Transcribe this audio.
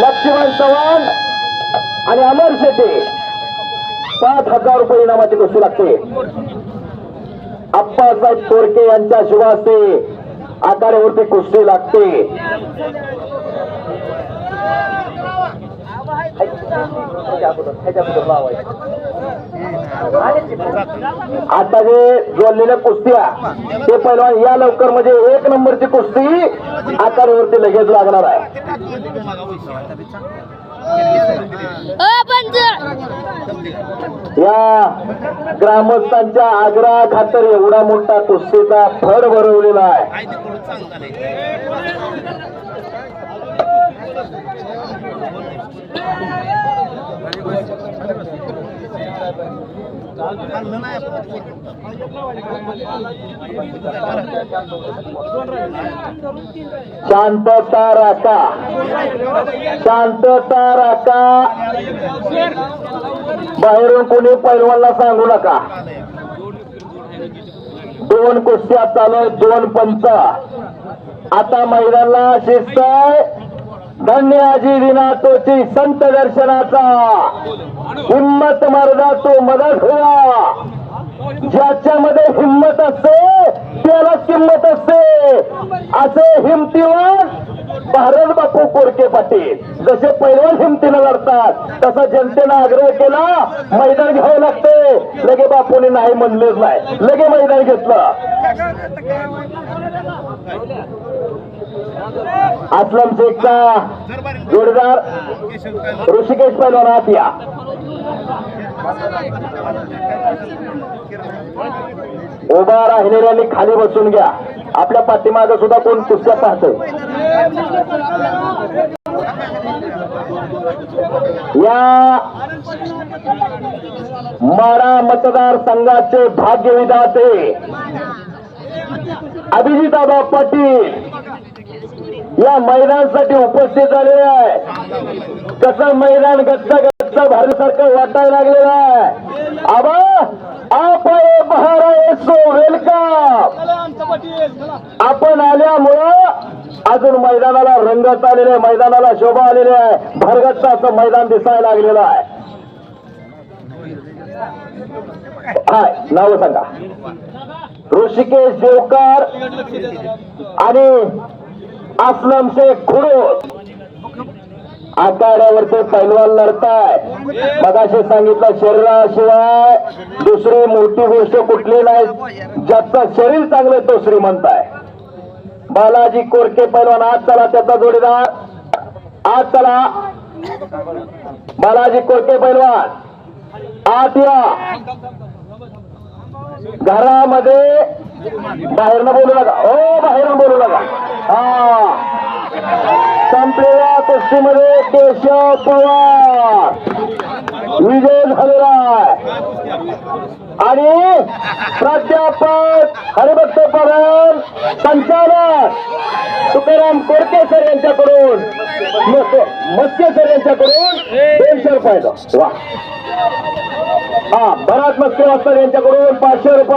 लक्ष्मण चव्हाण आणि अमर शेट्टी. पाच हजार रुपये इनामाची कुस्ती लागते. अप्पासाहेब तोरके यांच्या शिवासे आकारावरती कुस्ती लागते. आता जे जोडलेल्या कुस्त्या ते पहिलवान या लवकर म्हणजे एक नंबरची कुस्ती आकारावरती लगेच लागणार आहे. या ग्रामस्थांच्या आग्रहा खातर एवढा मोठा कुस्तीचा फड भरवलेला आहे. शांतता राखा शांतता राखा बाहेरून कोणी पैलवानला सांगू नका. दोन कुस्त्या चालू दोन पंच. आता महिलांना शिस्त आहे विना तोची संत दर्शनाचा. हिम्मत मर्दा तो मदत होया. ज्याच्यामध्ये हिंमत असते त्याला किंमत असते. असे हिमतीवर भारत बापू कोरके पाटील. जसे पैलवान हिमतीनं लढतात तसा जनतेनं आग्रह केला मैदान घ्यावं लागते लगे बापूने नाही म्हणलेच नाही. लगे मैदान घेतलं. असलम शेखचा जोडीदार ऋषिकेश पैलवान आत या उभा राहिलेल्यांनी खाली बसून घ्या. आपल्या पाठीमागे सुद्धा कोण कुस्त्या पाहतोय? या माडा मतदारसंघाचे भाग्य विधाते अभिजिताबा पाटील या मैदानासाठी उपस्थित झालेले आहे. कसं मैदान गच्च गच्च भरल्यासारखं वाटायला लागलेलं आहे. आबा आप महाराज वेलकम आपण आल्यामुळं अजून मैदानाला रंगत आलेले आहे, मैदानाला शोभा आलेली आहे. भरगच्च असं मैदान दिसायला लागलेलं आहे. हाय नाव सांगा. ऋषिकेश देवकर आणि असलम शेख खुडूस. आखाड्यावरचे पैलवान लढताय. मगाशी सांगितलं शरीराशिवाय दुसरी मोठी गोष्ट कुठली नाही. ज्याचं शरीर चांगलं तो श्रीमंत आहे. बालाजी कोरके पैलवान आज चला त्याचा जोडीदार. आज चला बालाजी कोरके पैलवान. आत या. घरामध्ये बाहेरनं बोलू नका. हो बाहेरनं बोलू नका. हा. संपलेल्या कुस्तीमध्ये केशव पवार. विजय झालेला आहे. आणि प्राध्यापक हरिभक्त पवार संचालक तुकाराम कोरके सर यांच्याकडून मत्स्य मत्स्य सर यांच्याकडून दोनशे रुपयाचा वा. हा भरात मस्के सर यांच्याकडून पाचशे रुपये.